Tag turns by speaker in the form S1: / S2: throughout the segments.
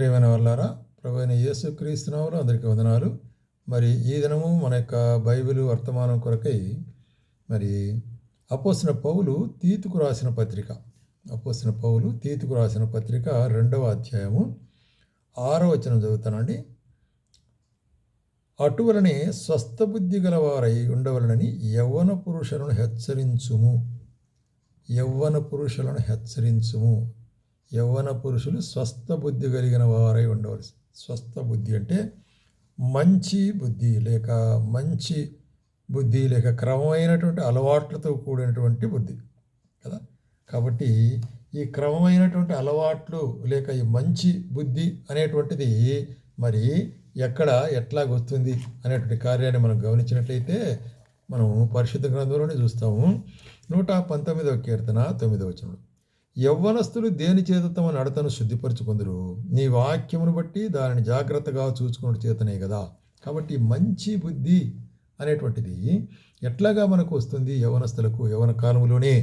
S1: ప్రేమైన వల్లారా ప్రభు అయిన యేసు క్రీస్తునాములు అందరికీ వదనాలు. మరి ఈ దినము మన యొక్క బైబిల్ వర్తమానం కొరకై మరి అపోసిన పౌలు తీతుకు రాసిన పత్రిక. అపోసిన పౌలు తీతుకు రాసిన పత్రిక రెండవ అధ్యాయము ఆరో వచనం చదువుతానండి. అటువలనే స్వస్థబుద్ధి గలవారై ఉండవలనని యవ్వన పురుషులను హెచ్చరించుము. యవ్వన పురుషులను హెచ్చరించుము. యవ్వన పురుషులు స్వస్థ బుద్ధి కలిగిన వారై ఉండవలసి స్వస్థ బుద్ధి అంటే మంచి బుద్ధి లేక మంచి బుద్ధి లేక క్రమమైనటువంటి అలవాట్లతో కూడినటువంటి బుద్ధి కదా. కాబట్టి ఈ క్రమమైనటువంటి అలవాట్లు లేక ఈ మంచి బుద్ధి అనేటువంటిది మరి ఎక్కడ ఎట్లా వస్తుంది అనేటువంటి కార్యాన్ని మనం గమనించినట్లయితే మనం పరిశుద్ధ గ్రంథంలోనే చూస్తాము. నూట పంతొమ్మిదవ కీర్తన తొమ్మిదవ వచనంలో. యవ్వనస్తులు దేని చేత తమ నడతను శుద్ధిపరుచుకుందరు? నీ వాక్యమును బట్టి దానిని జాగ్రత్తగా చూసుకున్న చేతనే కదా కాబట్టి మంచి బుద్ధి అనేటువంటిది ఎట్లాగా మనకు వస్తుంది యవనస్తులకు యవన కాలంలోనే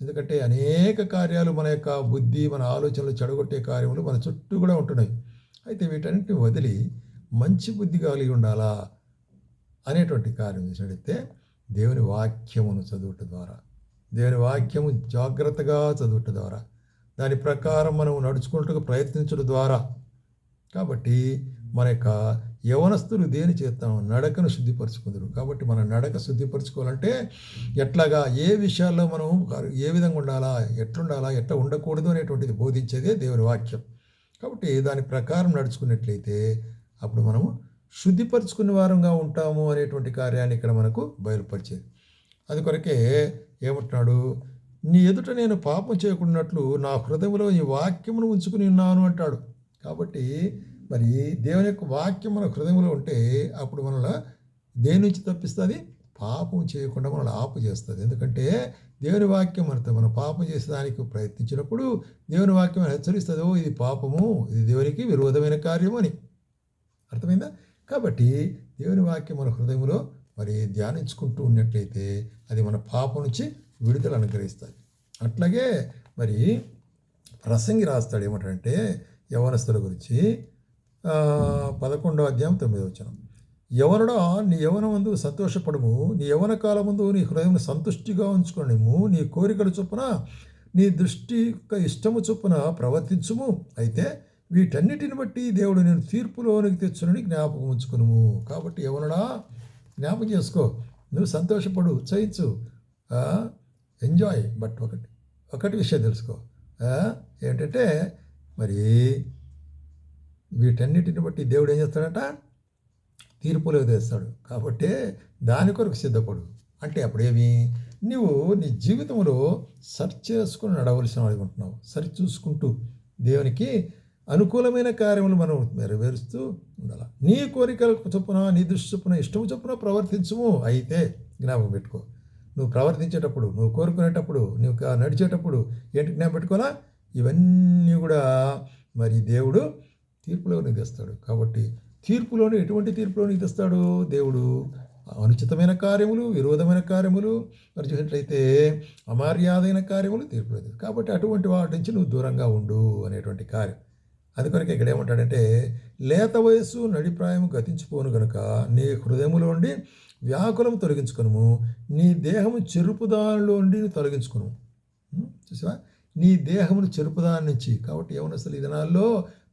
S1: ఎందుకంటే అనేక కార్యాలు మన యొక్క బుద్ధి మన ఆలోచనలు చెడగొట్టే కార్యములు మన చుట్టూ కూడా ఉంటున్నాయి. అయితే వీటన్నిటిని వదిలి మంచి బుద్ధి కలిగి ఉండాలా? అనేటువంటి కార్యం చేసినట్టయితే దేవుని వాక్యమును చదువుట ద్వారా దేవుని వాక్యము జాగ్రత్తగా చదువుట ద్వారా దాని ప్రకారం మనం నడుచుకుంటూ ప్రయత్నించడం ద్వారా. కాబట్టి మన యొక్క యవనస్తులు దేని చేస్తాం నడకను శుద్ధిపరచుకుందరు? కాబట్టి మన నడక శుద్ధిపరచుకోవాలంటే ఎట్లాగా ఏ విషయాల్లో మనం ఏ విధంగా ఉండాలా ఎట్లుండాలా ఎట్లా ఉండకూడదు అనేటువంటిది బోధించేదే దేవుని వాక్యం. కాబట్టి దాని ప్రకారం నడుచుకున్నట్లయితే అప్పుడు మనము శుద్ధిపరచుకునే వారంగా ఉంటాము అనేటువంటి కార్యాన్ని ఇక్కడ మనకు బయలుపరిచేది. అది కొరకే ఏమంటున్నాడు? నీ ఎదుట నేను పాపం చేయకున్నట్లు నా హృదయంలో ఈ వాక్యమును ఉంచుకుని ఉన్నాను అంటాడు. కాబట్టి మరి దేవుని యొక్క వాక్యం మన హృదయంలో ఉంటే అప్పుడు మనల్ని దేని నుంచి తప్పిస్తుంది? పాపం చేయకుండా మనల్ని ఆపు చేస్తుంది ఎందుకంటే దేవుని వాక్యం మనతో మనం పాపం చేసేదానికి ప్రయత్నించినప్పుడు దేవుని వాక్యం హెచ్చరిస్తుంది. ఓ ఇది పాపము ఇది దేవునికి విరోధమైన కార్యము అని. అర్థమైందా? కాబట్టి దేవుని వాక్యం మన హృదయంలో మరి ధ్యానించుకుంటూ ఉన్నట్లయితే అది మన పాపం నుంచి విడుదల అనుగ్రహిస్తుంది అట్లాగే మరి ప్రసంగి రాస్తాడు ఏమంటాడంటే యవనస్తుల గురించి పదకొండవ అధ్యాయం తొమ్మిది వచ్చిన యవనుడా నీ యవన ముందు సంతోషపడము నీ యవన కాలం ముందు నీ హృదయం సంతుష్టిగా ఉంచుకోనిము నీ కోరికల చొప్పున నీ దృష్టి యొక్క ఇష్టము చొప్పున ప్రవర్తించుము. అయితే వీటన్నిటిని బట్టి దేవుడు నేను తీర్పులోనికి తెచ్చునని జ్ఞాపకం ఉంచుకును కాబట్టి యవనుడా జ్ఞాపకం చేసుకో. నువ్వు సంతోషపడు ఉత్సహించు ఎంజాయ్ బట్ ఒకటి ఒకటి విషయం తెలుసుకో. ఏంటంటే మరి వీటన్నిటిని బట్టి దేవుడు ఏం చేస్తాడట? తీర్పులో తెస్తాడు కాబట్టి దాని కొరకు సిద్ధపడు. అంటే అప్పుడేమి? నువ్వు నీ జీవితంలో సర్చ్ చేసుకుని నడవలసిన వాడిగా సరి చూసుకుంటూ దేవునికి అనుకూలమైన కార్యములు మనం నెరవేరుస్తూ ఉండాలి. నీ కోరికలకు చొప్పున నీ దృష్టి చొప్పున ఇష్టము చొప్పున ప్రవర్తించము. అయితే జ్ఞాపకం పెట్టుకో. నువ్వు ప్రవర్తించేటప్పుడు నువ్వు కోరుకునేటప్పుడు నువ్వు నడిచేటప్పుడు ఏంటి జ్ఞాపకం పెట్టుకోవాలా? ఇవన్నీ కూడా మరి దేవుడు తీర్పులోనికి తెస్తాడు. కాబట్టి తీర్పులోని ఎటువంటి తీర్పులోనికి తెస్తాడు? దేవుడు అనుచితమైన కార్యములు విరోధమైన కార్యములు మరి చూసినట్లయితే అమర్యాదైన కార్యములు తీర్పులో కాబట్టి అటువంటి వాటి నుంచి నువ్వు దూరంగా ఉండు అనేటువంటి కార్యం. అందుకొరకు ఇక్కడ ఏమంటాడంటే లేత వయస్సు నడిప్రాయం గతించిపోను గనుక నీ హృదయములో ఉండి వ్యాకులం తొలగించుకును నీ దేహము చెరుపుదానిలో ఉండి తొలగించుకును చూసావా? నీ దేహమును చెరుపుదాని నుంచి కాబట్టి అసలు ఈ దినాల్లో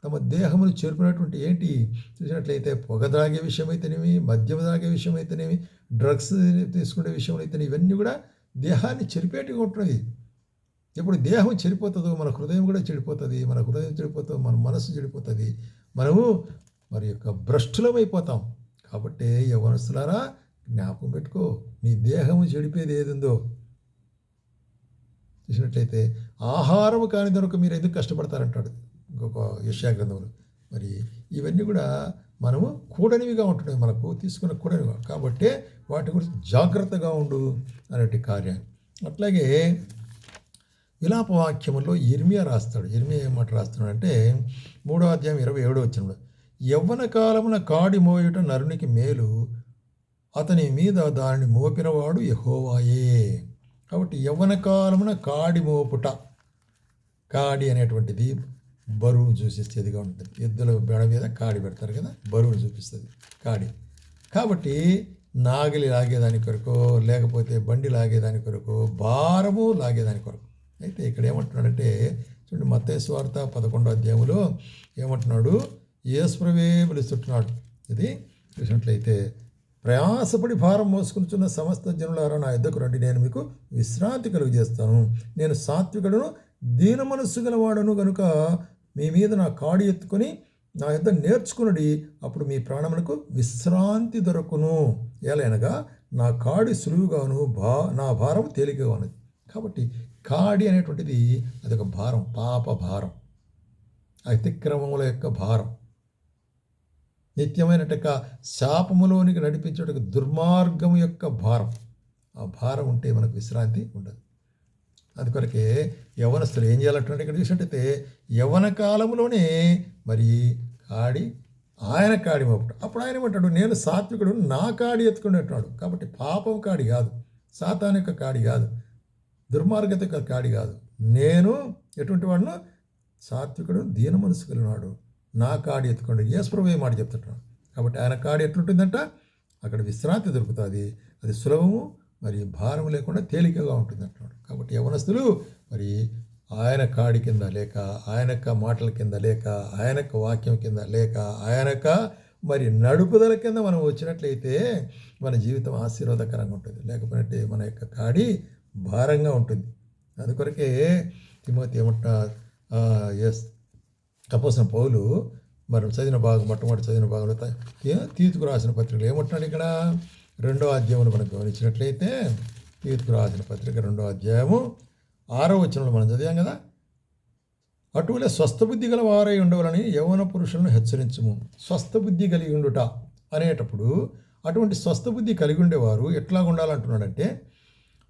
S1: తమ దేహమును చెరుపునటువంటి ఏంటి? చూసినట్లయితే పొగ త్రాగే విషయం అయితేనేమి మద్యం త్రాగే విషయం అయితేనేమి డ్రగ్స్ తీసుకునే విషయం అయితేనే ఇవన్నీ కూడా దేహాన్ని చెరిపేటి ఉంటున్నది ఎప్పుడు దేహం చెడిపోతుందో మన హృదయం కూడా చెడిపోతుంది మన హృదయం చెడిపోతుంది మన మనసు చెడిపోతుంది. మనము మరి యొక్క భ్రష్టులమైపోతాం. కాబట్టి యవనస్తులారా జ్ఞాపకం పెట్టుకో నీ దేహము చెడిపేది ఏదిందో. చూసినట్లయితే ఆహారం కాని దొరక మీరు ఎందుకు కష్టపడతారంటాడు ఇంకొక యశాగ్రంథములు మరి ఇవన్నీ కూడా మనము కూడనివిగా ఉంటున్నాయి. మనకు తీసుకున్న కూడనివి. కాబట్టి వాటి గురించి జాగ్రత్తగా ఉండు అనేటి కార్యం అట్లాగే విలాప వాక్యములో ఇర్మియా రాస్తాడు. ఇర్మియా ఏమాట రాస్తున్నాడు అంటే మూడో అధ్యాయం ఇరవై ఏడో వచ్చినప్పుడు యవ్వన కాలమున కాడి మోయుట నరునికి మేలు అతని మీద దానిని మోపినవాడు యహోవాయే. కాబట్టి యవ్వన కాలమున కాడి మోపుట కాడి అనేటువంటిది బరువును చూసిస్తేదిగా ఉంటుంది. ఎద్దుల బెడ మీద కాడి పెడతారు కదా బరువును చూపిస్తుంది కాడి. కాబట్టి నాగలి లాగేదాని కొరకు లేకపోతే బండి లాగేదాని కొరకు భారము లాగేదాని కొరకు అయితే ఇక్కడ ఏమంటున్నాడంటే చూడండి మత్తయి స్వార్థ పదకొండో అధ్యాయంలో ఏమంటున్నాడు? యేసుప్రవే పిలుస్తుంటున్నాడు ఇది చూసినట్లయితే ప్రయాసపడి భారం మోసుకుంటున్న సమస్త జనులారా నా ఇద్దరు రండి నేను మీకు విశ్రాంతి కలుగు చేస్తాను నేను సాత్వికుడును దీన మనస్సు గలవాడను గనుక మీ మీద నా కాడి ఎత్తుకొని నా యుద్ధ నేర్చుకున్నది అప్పుడు మీ ప్రాణములకు విశ్రాంతి దొరకును. ఏలైనగా నా కాడి సులువుగాను భా నా భారం తేలికగా ఉన్నది కాబట్టి కాడి అనేటువంటిది అదొక భారం పాప భారం. అతిక్రమముల యొక్క భారం. నిత్యమైన శాపములోనికి నడిపించే దుర్మార్గం యొక్క భారం. ఆ భారం ఉంటే మనకు విశ్రాంతి ఉండదు. అందుకొరకే యవనస్తులు ఏం చేయాలంటే ఇక్కడ చూసినట్టయితే యవన కాలంలోనే మరి కాడి ఆయన కాడి మోపట అప్పుడు ఆయన ఏమంటాడు నేను సాత్వికుడు నా కాడి ఎత్తుకుని అంటున్నాడు కాబట్టి పాపం కాడి కాదు సాతాన్ యొక్క కాడి కాదు. దుర్మార్గత కాడి కాదు. నేను ఎటువంటి వాడును సాత్వికుడు దీన మనసు కలిగినాడు నా కాడి ఎత్తుకోండి. యేసుప్రభు ఏ మాట చెప్తుంటాడు. కాబట్టి ఆయన కాడి ఎట్లుంటుందంట? అక్కడ విశ్రాంతి దొరుకుతుంది. అది సులభము మరి భారం లేకుండా తేలికగా ఉంటుంది అంటున్నాడు కాబట్టి యవనస్తులు మరి ఆయన కాడి కింద లేక ఆయన యొక్క మాటల కింద లేక ఆయన యొక్క వాక్యం కింద లేక ఆయన యొక్క మరి నడుపుదల కింద మనం వచ్చినట్లయితే మన జీవితం ఆశీర్వాదకరంగా ఉంటుంది. లేకపోతే మన యొక్క కాడి భారంగా ఉంటుంది. అందుకొరకే తిమోతి ఏమంటా ఎస్ తపోసిన పౌలు మరి చదివిన భాగం మొట్టమొదటి చదివిన భాగంలో తీతుకు రాసిన పత్రికలు ఏమంటున్నాడు ఇక్కడ? రెండో అధ్యాయంలో మనం గమనించినట్లయితే తీతుకు రాసిన పత్రిక రెండో అధ్యాయము ఆరో వచనంలో మనం చదివాం కదా? అటువలే స్వస్థబుద్ధి గల వారై ఉండవాలని యవన పురుషులను హెచ్చరించము. స్వస్థ బుద్ధి కలిగి ఉండుట అనేటప్పుడు అటువంటి స్వస్థ బుద్ధి కలిగి ఉండేవారు ఎట్లా ఉండాలంటున్నాడంటే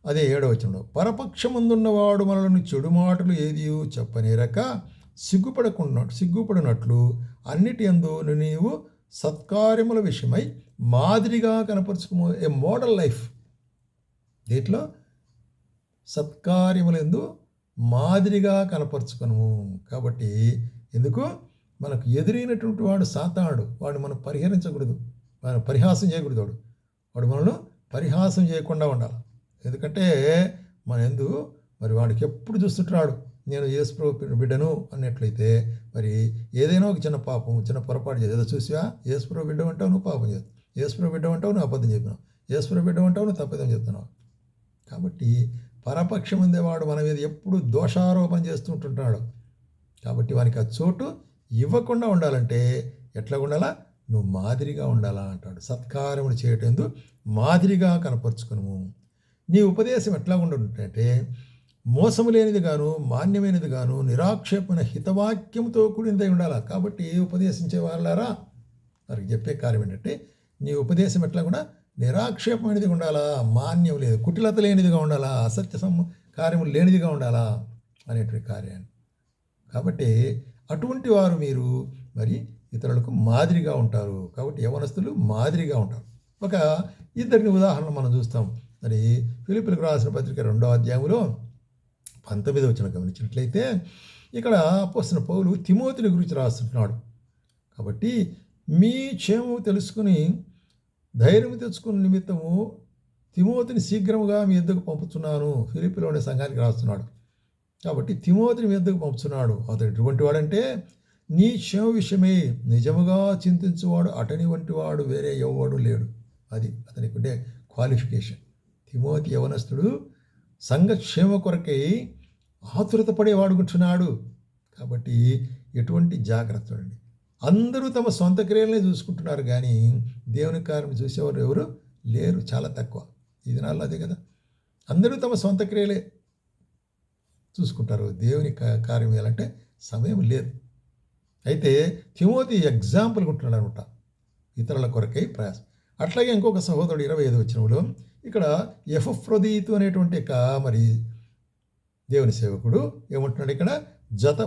S1: అదే ఏడవ వచనంలో పరపక్షమందున్నవాడు మనలను చెడు మాటలు ఏది చెప్పనేరక సిగ్గుపడకుండా సిగ్గుపడినట్లు అన్నిటి ఎందు నీవు సత్కార్యముల విషయమై మాదిరిగా కనపరుచుకో ఏ మోడల్ లైఫ్ దీంట్లో? సత్కార్యములందు మాదిరిగా కనపరుచుకును కాబట్టి ఎందుకు? మనకు ఎదురైనటువంటి వాడు సాతాడు వాడు మనం పరిహరించకూడదు. మనం పరిహాసం చేయకూడదు వాడు. వాడు మనల్ని పరిహాసం చేయకుండా ఉండాలి. ఎందుకంటే మన ఎందు మరి వాడికి ఎప్పుడు చూస్తుంటాడు నేను యేసుప్రభు బిడ్డను అన్నట్లయితే మరి ఏదైనా ఒక చిన్న పాపం చిన్న పొరపాటు చేసి ఏదో చూసివా? యేసుప్రభు బిడ్డ అంటావు నువ్వు పాపం చేస్తావు. యేసుప్రభు బిడ్డ అంటావు నువ్వు అబద్ధం చెప్పినావు. యేసుప్రభు బిడ్డ అంటావు నువ్వు తప్పదం చెప్తున్నావు. కాబట్టి పరపక్షం ఉండేవాడు మన మీద ఎప్పుడు దోషారోపణ చేస్తుంటుంటాడు కాబట్టి వానికి ఆ చోటు ఇవ్వకుండా ఉండాలంటే ఎట్లా ఉండాలా? నువ్వు మాదిరిగా ఉండాలా అంటాడు. సత్కారములు చేయటందు మాదిరిగా కనపరుచుకును నీ ఉపదేశం ఎట్లా ఉండుంటే మోసము లేనిది గాను మాన్యమైనది గాను నిరాక్షేపణ హితవాక్యంతో కూడినదై ఉండాలా? కాబట్టి ఉపదేశించే వాళ్ళారా వారికి చెప్పే కార్యం ఏంటంటే నీ ఉపదేశం ఎట్లా కూడా నిరాక్షేపమైనదిగా ఉండాలా మాన్యం లేదు కుటిలత లేనిదిగా ఉండాలా అసత్య సమ్ కార్యములు లేనిదిగా ఉండాలా అనేటువంటి కార్యాన్ని కాబట్టి అటువంటి వారు మీరు మరి ఇతరులకు మాదిరిగా ఉంటారు. కాబట్టి యవనస్తులు మాదిరిగా ఉంటారు. ఒక ఇద్దరిని ఉదాహరణ మనం చూస్తాం. మరి ఫిలిపిన్కు రాసిన పత్రిక రెండో అధ్యాయంలో పంతొమ్మిది వచ్చిన గమనించినట్లయితే ఇక్కడ పోసిన పౌలు తిమోతిని గురించి రాస్తున్నాడు కాబట్టి మీ క్షేమము తెలుసుకుని ధైర్యం తెచ్చుకున్న నిమిత్తము తిమోతిని శీఘ్రముగా మీ ఎద్దకు పంపుతున్నాను. ఫిలిపిలోని సంఘానికి రాస్తున్నాడు. కాబట్టి తిమోతిని మీ ఎద్దకు పంపుతున్నాడు. అతడు ఎటువంటి వాడంటే నీ క్షేమ విషయమై నిజముగా చింతించువాడు అటని వంటి వాడు వేరే ఎవడు లేడు. అది అతనికి ఉండే క్వాలిఫికేషన్ తిమోతి యవనస్తుడు సంఘక్షేమ కొరకై ఆతురత పడేవాడుకుంటున్నాడు కాబట్టి ఎటువంటి జాగ్రత్త అండి అందరూ తమ సొంత క్రియలనే చూసుకుంటున్నారు కానీ దేవుని కార్యం చూసేవారు ఎవరు లేరు చాలా తక్కువ. ఈ దినాల్లో అదే కదా. అందరూ తమ సొంత క్రియలే చూసుకుంటారు. దేవుని కార్యం చేయాలంటే సమయం లేదు. అయితే తిమోతి ఎగ్జాంపుల్ ఉంటున్నాడు అనమాట ఇతరుల కొరకై ప్రయాసం అట్లాగే ఇంకొక సహోదరుడు ఇరవై ఐదు వచ్చినప్పుడు ఇక్కడ ఎఫ్రొదీతు అనేటువంటి ఒక మరి దేవుని సేవకుడు ఏమంటున్నాడు ఇక్కడ? జత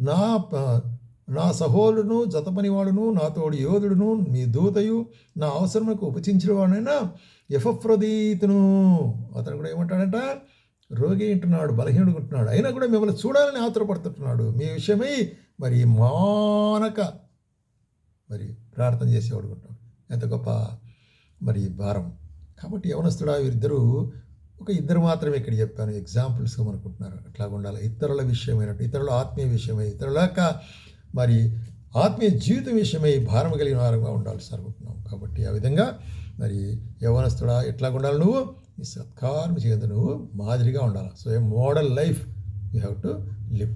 S1: నా ప- నా సహోలును జత పనివాడును నా తోడు యోధుడును మీ దూతయు నా అవసరములకు ఉపచించిన వాడైనా ఎఫ్రొదీతును. అతను కూడా ఏమంటాడంట? రోగి ఉంటున్నాడు బలహీనుడుకుంటున్నాడు అయినా కూడా మిమ్మల్ని చూడాలని ఆతురపడుతున్నాడు మీ విషయమై మరి మానక మరి ప్రార్థన చేసేవాడు ఎంత గొప్ప మరి భారం. కాబట్టి యవనస్తుడా వీరిద్దరూ ఒక ఇద్దరు మాత్రమే ఇక్కడ చెప్పాను. ఎగ్జాంపుల్స్గా అనుకుంటున్నారు అట్లా ఉండాలి. ఇతరుల విషయమైన ఇతరుల ఆత్మీయ విషయమై ఇతరుల యొక్క మరి ఆత్మీయ జీవితం విషయమై భారం కలిగిన వారంగా ఉండాల్సి అనుకుంటున్నాం కాబట్టి ఆ విధంగా మరి యవనస్తుడా ఎట్లా ఉండాలి నువ్వు? ఈ సత్కారం చేయంత నువ్వు మాదిరిగా ఉండాలి. So a model life you have to live